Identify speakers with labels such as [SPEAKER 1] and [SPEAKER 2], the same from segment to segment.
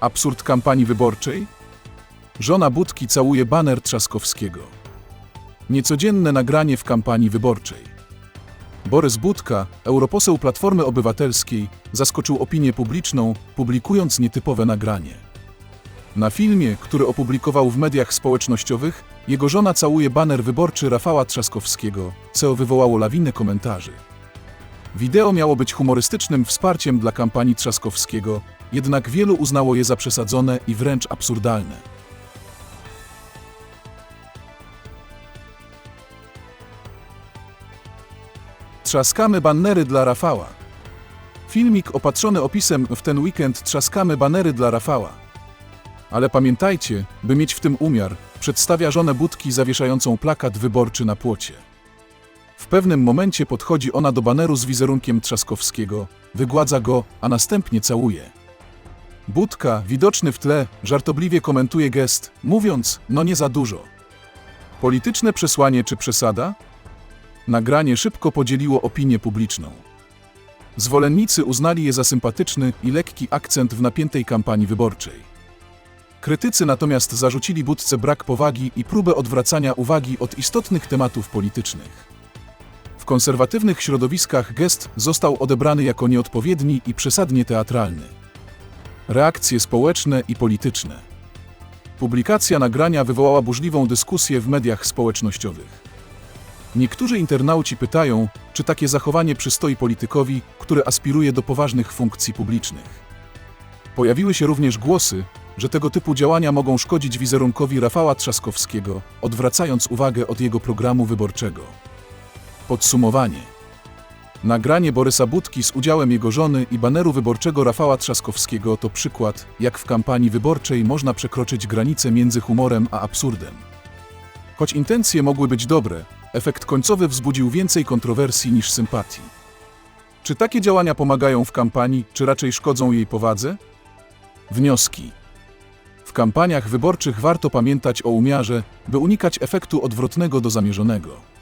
[SPEAKER 1] Absurd kampanii wyborczej? Żona Budki całuje baner Trzaskowskiego. Niecodzienne nagranie w kampanii wyborczej. Borys Budka, europoseł Platformy Obywatelskiej, zaskoczył opinię publiczną, publikując nietypowe nagranie. Na filmie, który opublikował w mediach społecznościowych, jego żona całuje baner wyborczy Rafała Trzaskowskiego, co wywołało lawinę komentarzy. Wideo miało być humorystycznym wsparciem dla kampanii Trzaskowskiego, jednak wielu uznało je za przesadzone i wręcz absurdalne. Trzaskamy banery dla Rafała. Filmik opatrzony opisem w ten weekend trzaskamy banery dla Rafała. Ale pamiętajcie, by mieć w tym umiar, przedstawia żonę Budki zawieszającą plakat wyborczy na płocie. W pewnym momencie podchodzi ona do baneru z wizerunkiem Trzaskowskiego, wygładza go, a następnie całuje. Budka, widoczny w tle, żartobliwie komentuje gest, mówiąc, no nie za dużo. Polityczne przesłanie czy przesada? Nagranie szybko podzieliło opinię publiczną. Zwolennicy uznali je za sympatyczny i lekki akcent w napiętej kampanii wyborczej. Krytycy natomiast zarzucili Budce brak powagi i próbę odwracania uwagi od istotnych tematów politycznych. Konserwatywnych środowiskach gest został odebrany jako nieodpowiedni i przesadnie teatralny. Reakcje społeczne i polityczne. Publikacja nagrania wywołała burzliwą dyskusję w mediach społecznościowych. Niektórzy internauci pytają, czy takie zachowanie przystoi politykowi, który aspiruje do poważnych funkcji publicznych. Pojawiły się również głosy, że tego typu działania mogą szkodzić wizerunkowi Rafała Trzaskowskiego, odwracając uwagę od jego programu wyborczego. Podsumowanie. Nagranie Borysa Budki z udziałem jego żony i baneru wyborczego Rafała Trzaskowskiego to przykład, jak w kampanii wyborczej można przekroczyć granicę między humorem a absurdem. Choć intencje mogły być dobre, efekt końcowy wzbudził więcej kontrowersji niż sympatii. Czy takie działania pomagają w kampanii, czy raczej szkodzą jej powadze? Wnioski. W kampaniach wyborczych warto pamiętać o umiarze, by unikać efektu odwrotnego do zamierzonego.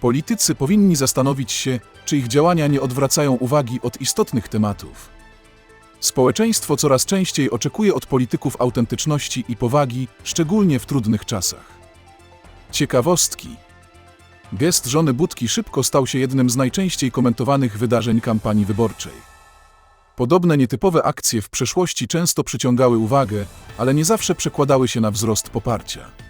[SPEAKER 1] Politycy powinni zastanowić się, czy ich działania nie odwracają uwagi od istotnych tematów. Społeczeństwo coraz częściej oczekuje od polityków autentyczności i powagi, szczególnie w trudnych czasach. Ciekawostki. Gest żony Budki szybko stał się jednym z najczęściej komentowanych wydarzeń kampanii wyborczej. Podobne nietypowe akcje w przeszłości często przyciągały uwagę, ale nie zawsze przekładały się na wzrost poparcia.